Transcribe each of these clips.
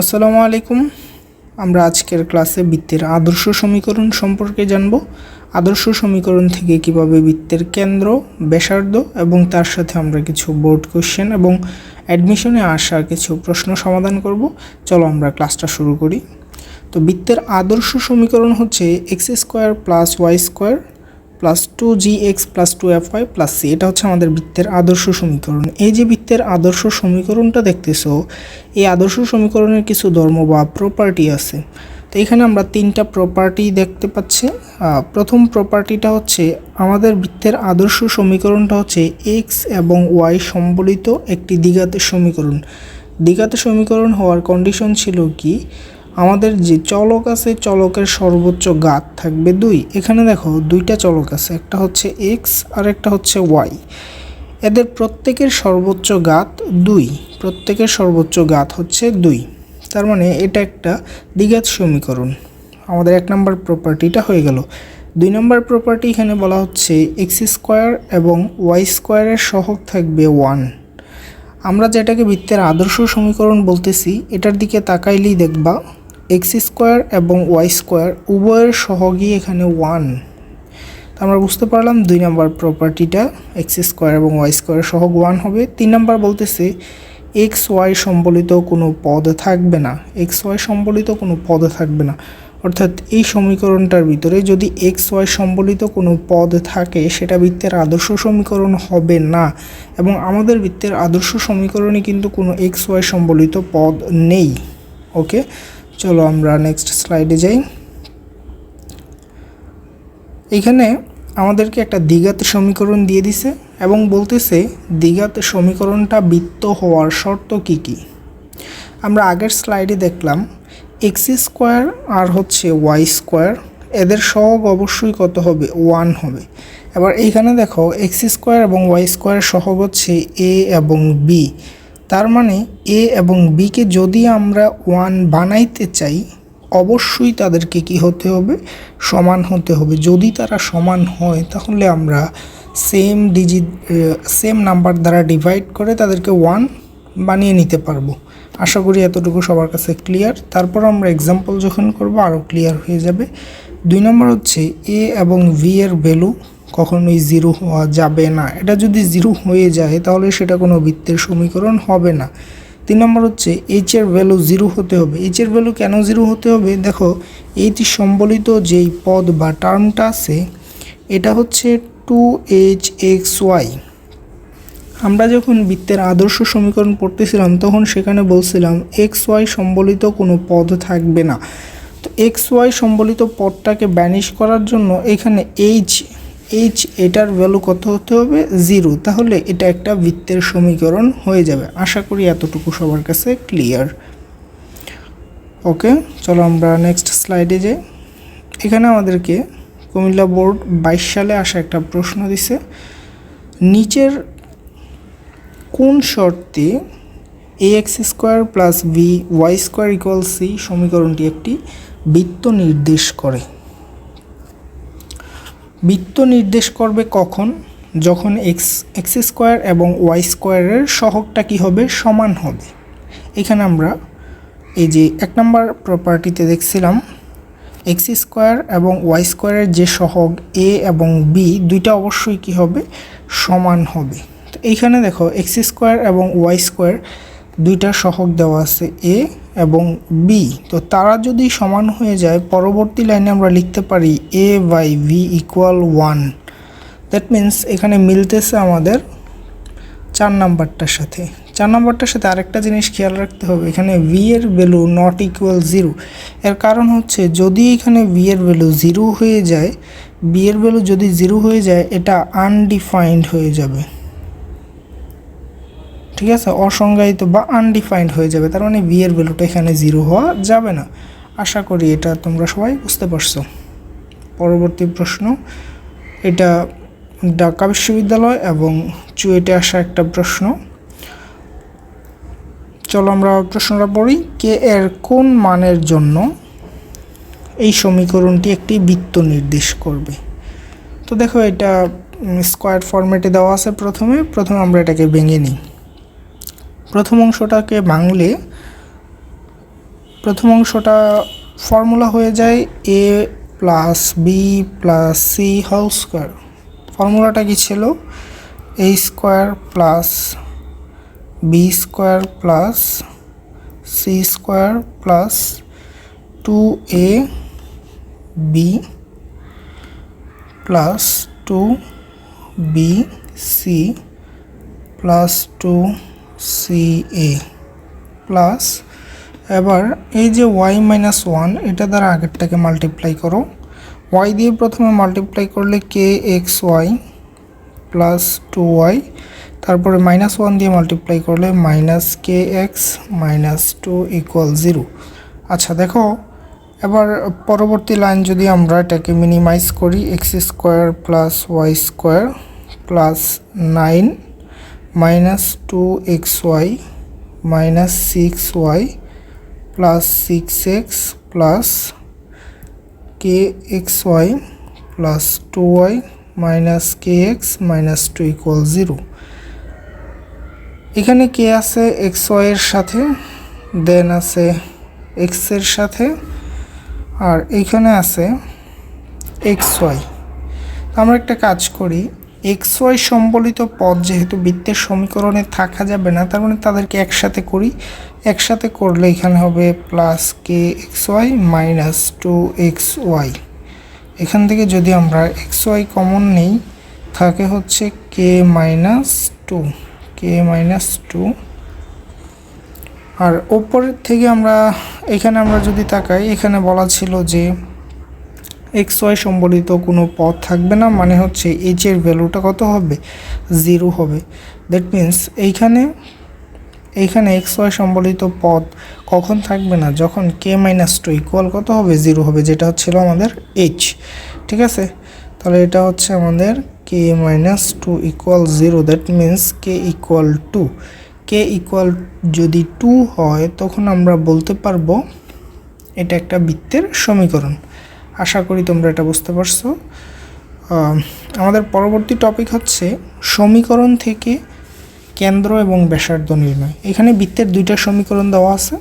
আসসালামু আলাইকুম। আমরা আজকের ক্লাসে বৃত্তের আদর্শ সমীকরণ সম্পর্কে জানব। আদর্শ সমীকরণ থেকে কীভাবে বৃত্তের কেন্দ্র, ব্যাসার্ধ এবং তার সাথে আমরা কিছু বোর্ড কোশ্চেন এবং অ্যাডমিশনে আসা কিছু প্রশ্ন সমাধান করব। চলো আমরা ক্লাসটা শুরু করি। তো বৃত্তের আদর্শ সমীকরণ হচ্ছে X square plus Y square plus two G X plus two F Y plus C এটা হচ্ছে আমাদের বৃত্তের আদর্শ সমীকরণ। এই যে বৃত্তের আদর্শ সমীকরণটা দেখতেছো, এই আদর্শ সমীকরণের কিছু ধর্ম বা প্রপার্টি আছে। তো এখানে আমরা তিনটা প্রপার্টি দেখতে পাচ্ছি। প্রথম প্রপার্টিটা হচ্ছে আমাদের বৃত্তের আদর্শ সমীকরণটা হচ্ছে এক্স এবং ওয়াই সম্বলিত একটি দ্বিঘাত সমীকরণ। দ্বিঘাত সমীকরণ হওয়ার কন্ডিশন ছিল কি? আমাদের যে চলক আছে, চলকের সর্বোচ্চ গাত থাকবে দুই। এখানে দেখো দুইটা চলক আছে, একটা হচ্ছে এক্স আর একটা হচ্ছে ওয়াই। এদের প্রত্যেকের সর্বোচ্চ গাত দুই। প্রত্যেকের সর্বোচ্চ গাত হচ্ছে দুই। তার মানে এটা একটা দ্বিঘাত সমীকরণ। আমাদের এক নম্বর প্রপার্টিটা হয়ে গেল। দুই নম্বর প্রপার্টি এখানে বলা হচ্ছে এক্স স্কোয়ার এবং ওয়াই স্কোয়ারের সহগ থাকবে ওয়ান। আমরা যেটাকে বৃত্তের আদর্শ সমীকরণ বলতেছি, এটার দিকে তাকাইলেই দেখবা এক্স স্কোয়ার এবং ওয়াই স্কোয়ার উভয়ের সহগই এখানে ওয়ান আমরা বুঝতে পারলাম দুই নাম্বার প্রপার্টিটা এক্স স্কোয়ার এবং ওয়াই স্কোয়ারের সহগ ওয়ান হবে। তিন নাম্বার বলতেছে এক্স ওয়াই সম্বলিত কোনো পদ থাকবে না। এক্স ওয়াই সম্বলিত কোনো পদ থাকবে না। অর্থাৎ এই সমীকরণটার ভিতরে যদি এক্স ওয়াই সম্বলিত কোনো পদ থাকে, সেটা বৃত্তের আদর্শ সমীকরণ হবে না। এবং আমাদের বৃত্তের আদর্শ সমীকরণে কিন্তু কোনো এক্স ওয়াই সম্বলিত পদ নেই। ওকে? চলো আমরা নেক্সট স্লাইডে যাই। এখানে আমাদেরকে একটা দ্বিঘাত সমীকরণ দিয়ে দিছে এবং বলতেছে দ্বিঘাত সমীকরণটা বৃত্ত হওয়ার শর্ত কি কি? আমরা আগের স্লাইডে দেখলাম এক্স স্কোয়ার আর হচ্ছে ওয়াই স্কোয়ার এদের সহগ অবশ্যই কত হবে? ওয়ান হবে। এবার এইখানে দেখো এক্স স্কোয়ার এবং ওয়াই স্কোয়ার সহগ হচ্ছে এ এবং বি তার মানে এ এবং বিকে যদি আমরা ওয়ান বানাইতে চাই, অবশ্যই তাদেরকে কি হতে হবে? সমান হতে হবে। যদি তারা সমান হয়, তাহলে আমরা সেম ডিজিট সেম নাম্বার দ্বারা ডিভাইড করে তাদেরকে ওয়ান বানিয়ে নিতে পারব। আশা করি এতটুকু সবার কাছে ক্লিয়ার তারপর আমরা এক্সাম্পল যখন করব আরও ক্লিয়ার হয়ে যাবে। দুই নম্বর হচ্ছে এ এবং ভি এর ভ্যালু কখনোই জিরো হওয়া যাবে না। এটা যদি জিরো হয়ে যায়, তাহলে সেটা কোনো বৃত্তের সমীকরণ হবে না। তিন নম্বর হচ্ছে এইচ এর ভ্যালু জিরো হতে হবে। এইচ এর ভ্যালু কেন জিরো হতে হবে? দেখো এইচ সম্বলিত যেই পদ বা টার্মটা আছে, এটা হচ্ছে টু এইচ এক্স ওয়াই আমরা যখন বৃত্তের আদর্শ সমীকরণ পড়তেছিলাম, তখন সেখানে বলছিলাম এক্স ওয়াই সম্বলিত কোনো পদ থাকবে না। তো এক্স ওয়াই সম্বলিত পদটাকে ব্যানিশ করার জন্য এখানে এইচ এইচ এটার ভ্যালু কত হতে হবে? জিরো তাহলে এটা একটা বৃত্তের সমীকরণ হয়ে যাবে। আশা করি এতটুকু সবার কাছে ক্লিয়ার ওকে চলো আমরা নেক্সট স্লাইডে যাই। এখানে আমাদেরকে কুমিল্লা বোর্ড বাইশ সালে আসা একটা প্রশ্ন দিছে। নিচের কোন শর্তে A X square plus B Y square equal C সমীকরণটি একটি বৃত্ত নির্দেশ করে? বৃত্ত নির্দেশ করবে কখন? যখন এক্স এক্স স্কোয়ার এবং ওয়াই স্কোয়ারের সহগটা কী হবে? সমান হবে। এখানে আমরা এই যে এক নম্বর প্রপার্টিতে দেখছিলাম এক্স স্কোয়ার এবং ওয়াই স্কোয়ারের যে সহগ এ এবং বি দুইটা অবশ্যই কী হবে? সমান হবে। তো এইখানে দেখো এক্স স্কোয়ার এবং ওয়াই স্কোয়ার দুইটা সহগ দেওয়া আছে এ এবং বি। তো তারা যদি সমান হয়ে যায়, পরবর্তী লাইনে আমরা লিখতে পারি A by B equal one that means এখানে মিলতেছে আমাদের চার নাম্বারটার সাথে। চার নাম্বারটার সাথে আরেকটা জিনিস খেয়াল রাখতে হবে, এখানে ভি এর ভ্যালু নট ইকুয়াল জিরো এর কারণ হচ্ছে যদি এখানে ভি এর ভ্যালু জিরো হয়ে যায় বি এর ভ্যালু যদি জিরো হয়ে যায়, এটা আনডিফাইন্ড হয়ে যাবে। ঠিক আছে? অসংজ্ঞায়িত বা আনডিফাইন্ড হয়ে যাবে। তার মানে বি এর ভ্যালুটা এখানে জিরো হওয়া যাবে না। আশা করি এটা তোমরা সবাই বুঝতে পারছ। পরবর্তী প্রশ্ন, এটা ঢাকা বিশ্ববিদ্যালয় এবং চুয়েটে আসা একটা প্রশ্ন। চলো আমরা প্রশ্নটা পড়ি, কে এর কোন মানের জন্য এই সমীকরণটি একটি বৃত্ত নির্দেশ করবে? তো দেখো এটা স্কোয়ার ফরম্যাটে দেওয়া আছে প্রথমে। প্রথমে আমরা এটাকে ভেঙে নিই। প্রথম অংশটাকে ভাঙলে প্রথম অংশটা ফর্মুলা হয়ে যায় A plus B plus C whole square ফর্মুলাটা কি ছিল? A square plus B square plus C square plus two A B plus two B C plus two C A plus এবার এই যে ওয়াই মাইনাস ওয়ান এটা দ্বারা আগেরটাকে multiply করো। Y দিয়ে প্রথমে মাল্টিপ্লাই করলে K X Y plus two Y তারপরে মাইনাস ওয়ান দিয়ে মাল্টিপ্লাই করলে minus K X minus two equal zero আচ্ছা দেখো, এবার পরবর্তী লাইন যদি আমরা এটাকে মিনিমাইজ করি X square plus Y square plus nine minus two X Y minus six Y plus six X plus K X Y plus two Y minus K X minus two equal zero এখানে K আছে x ওয়াইয়ের সাথে দেন আছে এক্সের সাথে, আর এইখানে আছে x Y আমরা একটা কাজ করি এক্স ওয়াই সম্বলিত পদ যেহেতু বৃত্তের সমীকরণে থাকা যাবে না, তার মানে তাদেরকে একসাথে করি। একসাথে করলে এখানে হবে plus K X Y minus two X Y এখান থেকে যদি আমরা এক্স ওয়াই কমন নেই থাকে হচ্ছে K minus two K minus two আর ওপরের থেকে আমরা, এখানে আমরা যদি তাকাই, এখানে বলা ছিল যে এক্স ওয়াই সম্বলিত কোনো পথ থাকবে না মানে হচ্ছে এইচ এর ভ্যালুটা কত হবে? জিরো হবে। দ্যাট মিন্স এইখানে এইখানে এক্স ওয়াই সম্বলিত পদ কখন থাকবে না? যখন কে মাইনাস টু ইকুয়াল কত হবে? জিরো হবে, যেটা হচ্ছিল আমাদের এইচ ঠিক আছে? তাহলে এটা হচ্ছে আমাদের K minus two equal zero that means K equal two K equal যদি টু হয়, তখন আমরা বলতে পারব এটা একটা বৃত্তের সমীকরণ। আশা করি তোমরা এটা বুঝতে পারছ। আমাদের পরবর্তী টপিক হচ্ছে সমীকরণ থেকে কেন্দ্র এবং ব্যাসার্ধ নির্ণয়। এখানে বৃত্তের দুইটা সমীকরণ দেওয়া আছে।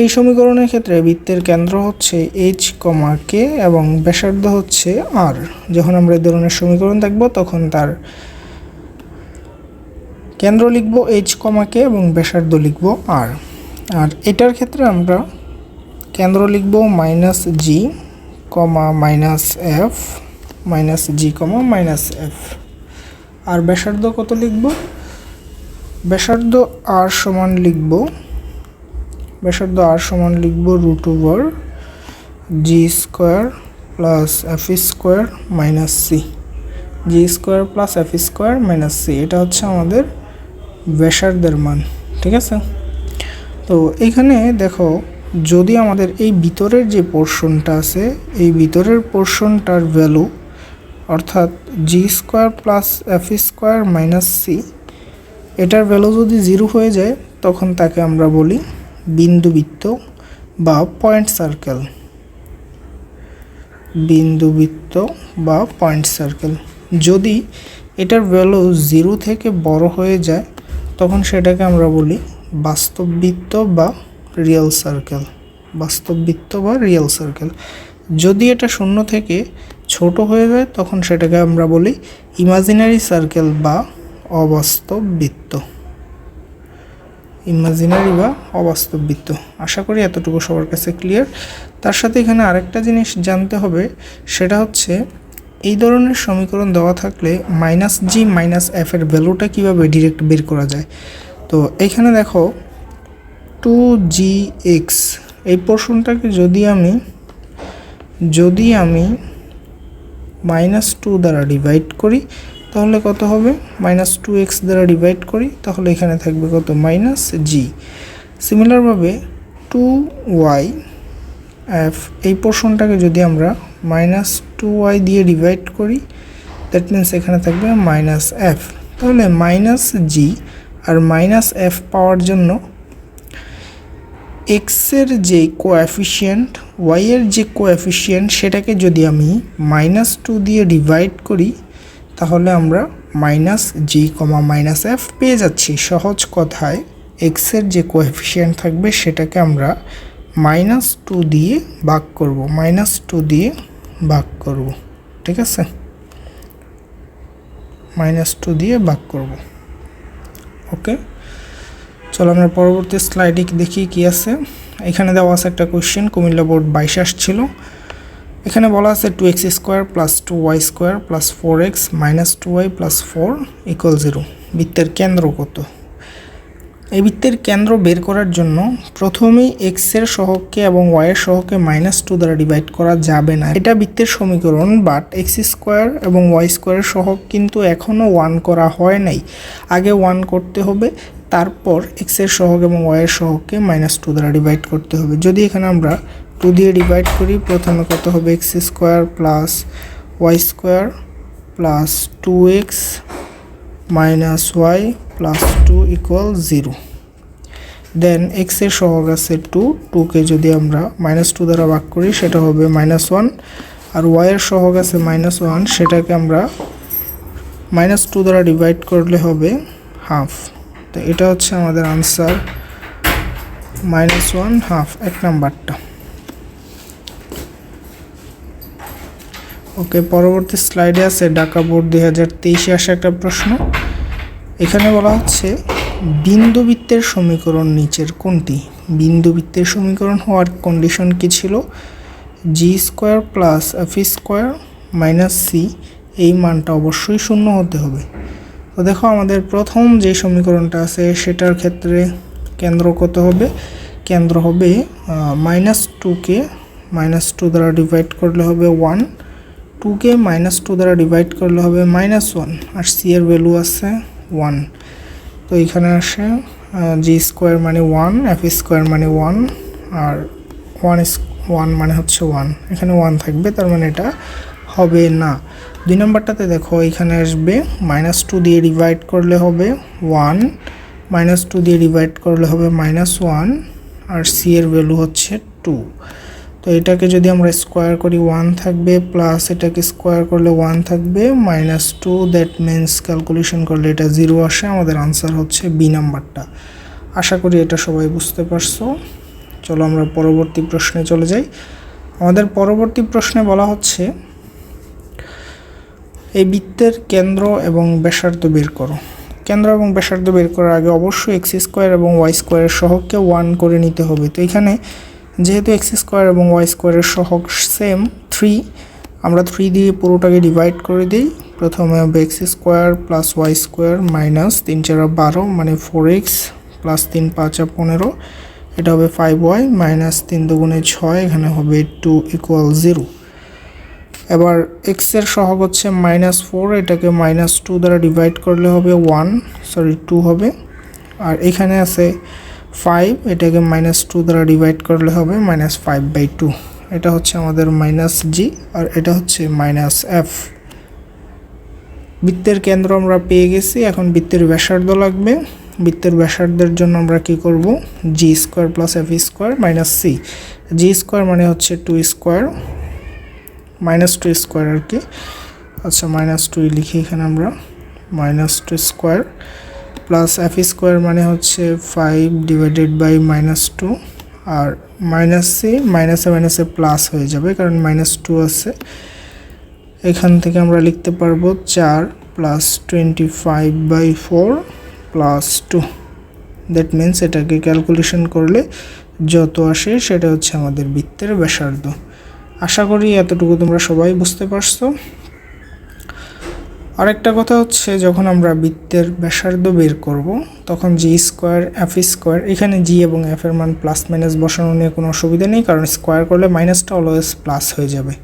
এই সমীকরণের ক্ষেত্রে বৃত্তের কেন্দ্র হচ্ছে এইচ কমা কে এবং ব্যাসার্ধ হচ্ছে আর যখন আমরা এই ধরনের সমীকরণ দেখব, তখন তার কেন্দ্র লিখব এইচ কমা কে এবং ব্যাসার্ধ লিখব আর আর এটার ক্ষেত্রে আমরা কেন্দ্র লিখব minus G comma minus F minus G comma minus F আর ব্যাসার্ধ কত লিখব? ব্যাসার্ধ আর সমান লিখব, ব্যাসার্ধ আর সমান লিখব root over G square plus F square minus C G square plus F square minus C এটা হচ্ছে আমাদের ব্যাসার্ধের মান, ঠিক আছে? তো এখানে দেখো যদি আমাদের এই ভিতরের যে পোর্শনটা আছে, এই ভিতরের পোর্শনটার ভ্যালু অর্থাৎ G square plus F square minus C এটার ভ্যালু যদি জিরো হয়ে যায়, তখন তাকে আমরা বলি বিন্দুবৃত্ত বা পয়েন্ট সার্কেল বিন্দুবৃত্ত বা পয়েন্ট সার্কেল যদি এটার ভ্যালু জিরো থেকে বড় হয়ে যায়, তখন সেটাকে আমরা বলি বাস্তববৃত্ত বা রিয়েল সার্কেল বাস্তববৃত্ত বা রিয়েল সার্কেল যদি এটা শূন্য থেকে ছোট হয়ে যায়, তখন সেটাকে আমরা বলি ইমাজিনারি সার্কেল বা অবাস্তব বৃত্ত ইমাজিনারি বা অবাস্তব বৃত্ত আশা করি এতটুকু সবার কাছে ক্লিয়ার তার সাথে এখানে আরেকটা জিনিস জানতে হবে, সেটা হচ্ছে এই ধরনের সমীকরণ দেওয়া থাকলে মাইনাস জি মাইনাস এফ এর ভ্যালুটা কীভাবে ডিরেক্ট বের করা যায়? তো এখানে দেখো টু জি এক্স। এই পোর্শনটাকে যদি আমি যদি আমি মাইনাস টু দ্বারা ডিভাইড করি, তাহলে কত হবে? মাইনাস টু এক্স দ্বারা ডিভাইড করি, তাহলে এখানে থাকবে কত? Minus G. সিমিলারভাবে two Y F, এই পোর্শনটাকে যদি আমরা মাইনাস টু ওয়াই দিয়ে ডিভাইড করি দ্যাট মিন্স এখানে থাকবে মাইনাস এফ। তাহলে মাইনাস জি আর মাইনাস এফ পাওয়ার জন্য এক্সের যে কোঅ্যাফিসিয়েন্ট ওয়াইয়ের যে কোঅ্যাফিসিয়েন্ট সেটাকে যদি আমি মাইনাস টু দিয়ে ডিভাইড করি, তাহলে আমরা minus G comma minus F পেয়ে যাচ্ছি। সহজ কথায়, এক্সের যে কোএফিসিয়েন্ট থাকবে, সেটাকে আমরা মাইনাস টু দিয়ে ভাগ করব। মাইনাস টু দিয়ে ভাগ করব, ঠিক আছে? মাইনাস টু দিয়ে ভাগ করব, ওকে? চলো আমরা পরবর্তী স্লাইডে দেখি কি আছে। এখানে দেওয়া আছে একটা কোয়েশ্চেন কুমিল্লা বোর্ড বাইশ আসছিল। এখানে বলা আছে two x square plus two y square plus four x minus two y plus four equal zero বৃত্তের কেন্দ্র কত? এই বৃত্তের কেন্দ্র বের করার জন্য প্রথমেই এক্সের সহগকে এবং ওয়াই এর সহগকে মাইনাস টু দ্বারা ডিভাইড করা যাবে না। এটা বৃত্তের সমীকরণ বাট এক্স স্কোয়ার এবং ওয়াই স্কোয়ারের সহগ কিন্তু এখনও ওয়ান করা হয় নাই। আগে ওয়ান করতে হবে তারপর এক্সের সহগ এবং ওয়াই এর সহগকে মাইনাস টু দ্বারা ডিভাইড করতে হবে। যদি এখানে আমরা টু দিয়ে ডিভাইড করি, প্রথমে কত হবে? X square plus y square plus two x minus y plus two equal zero then এক্সের সহগ আছে টু টুকে যদি আমরা মাইনাস টু দ্বারা ভাগ করি, সেটা হবে মাইনাস ওয়ান আর ওয়াইয়ের সহগ আছে মাইনাস ওয়ান সেটাকে আমরা মাইনাস টু দ্বারা ডিভাইড করলে হবে হাফ তো এটা হচ্ছে আমাদের আনসার মাইনাস ওয়ান হাফ এক নাম্বারটা। ওকে পরবর্তী স্লাইডে আছে ঢাকা বোর্ড দুই হাজার তেইশে আসা একটা প্রশ্ন। এখানে বলা হচ্ছে বিন্দুবৃত্তের সমীকরণ নিচের কোনটি? বিন্দুবৃত্তের সমীকরণ হওয়ার কন্ডিশন কি ছিল? G square plus f square minus c এই মানটা অবশ্যই শূন্য হতে হবে। দেখো আমাদের প্রথম যে সমীকরণটা আছে, সেটার ক্ষেত্রে কেন্দ্র কত হবে? কেন্দ্র হবে মাইনাস টুকে মাইনাস টু দ্বারা ডিভাইড করলে হবে ওয়ান টুকে মাইনাস টু দ্বারা ডিভাইড করলে হবে মাইনাস ওয়ান আর সি এর ভ্যালু আছে ওয়ান তো এখানে আসে জি স্কোয়ার মানে ওয়ান এফ স্কোয়ার মানে ওয়ান আর ওয়ান ওয়ান মানে হচ্ছে ওয়ান এখানে ওয়ান থাকবে, তার মানে এটা হবে না। দুই নম্বরটাতে দেখো, এখানে আসবে মাইনাস টু দিয়ে ডিভাইড করলে হবে ওয়ান মাইনাস টু দিয়ে ডিভাইড করলে হবে মাইনাস ওয়ান আর সি এর ভ্যালু হচ্ছে টু তো এটাকে যদি আমরা স্কোয়ার করি ওয়ান থাকবে প্লাস এটাকে স্কোয়ার করলে ওয়ান থাকবে minus two that means calculation করলে এটা জিরো আসে, আমাদের আনসার হচ্ছে বি নাম্বারটা। আশা করি এটা সবাই বুঝতে পারছ। চলো আমরা পরবর্তী প্রশ্নে চলে যাই। আমাদের পরবর্তী প্রশ্নে বলা হচ্ছে এই বৃত্তের কেন্দ্র এবং ব্যাসার্ধ বের করো। কেন্দ্র এবং ব্যাসার্ধ বের করার আগে অবশ্যই এক্স স্কোয়ার এবং ওয়াই স্কোয়ারের সহগকে ওয়ান করে নিতে হবে। তো এখানে যেহেতু এক্স স্কোয়ার এবং ওয়াই স্কোয়ারের সহগ সেম থ্রি আমরা থ্রি দিয়ে পুরোটাকে ডিভাইড করে দিই। প্রথমে হবে x square plus y square minus তিন চারা বারো মানে ফোর এক্স প্লাস তিন পাঁচা পনেরো। এটা হবে ফাইভ ওয়াই মাইনাস তিন দুগুণে ছয়, এখানে হবে টু ইকুয়াল জিরো এবার এক্সের সহগ হচ্ছে মাইনাস ফোর এটাকে মাইনাস টু দ্বারা ডিভাইড করলে হবে ওয়ান সরি টু হবে। আর এখানে আছে ফাইভ এটাকে মাইনাস টু দ্বারা ডিভাইড করলে হবে মাইনাস ফাইভ বাই টু এটা হচ্ছে আমাদের মাইনাস জি আর এটা হচ্ছে মাইনাস এফ বৃত্তের কেন্দ্র আমরা পেয়ে গেছি, এখন বৃত্তের ব্যাসার্ধ লাগবে। বৃত্তের ব্যাসার্ধের জন্য আমরা কি করব? G square plus f square minus c g square মানে হচ্ছে two square minus two square আর কি। আচ্ছা মাইনাস টু লিখি এখানে আমরা। Minus two square plus f square মানে হচ্ছে five divided by minus two R minus C মাইনাসে মাইনাসে প্লাস হয়ে যাবে কারণ মাইনাস টু আছে। এখান থেকে আমরা লিখতে পারব চার plus twenty five by four plus two that means এটাকে ক্যালকুলেশন করলে যত আসে সেটা হচ্ছে আমাদের বৃত্তের ব্যাসার্ধ। আশা করি এতটুকু তোমরা সবাই বুঝতে পারছ। আরেকটা কথা হচ্ছে, যখন আমরা বৃত্তের ব্যাসার্ধ বের করব, তখন জি স্কোয়ার, এফ স্কোয়ার, এখানে জি এবং এফ এর মান প্লাস মাইনাস বসানো নিয়ে কোনো অসুবিধা নেই, কারণ স্কোয়ার করলে মাইনাসটা অলওয়েজ প্লাস হয়ে যাবে।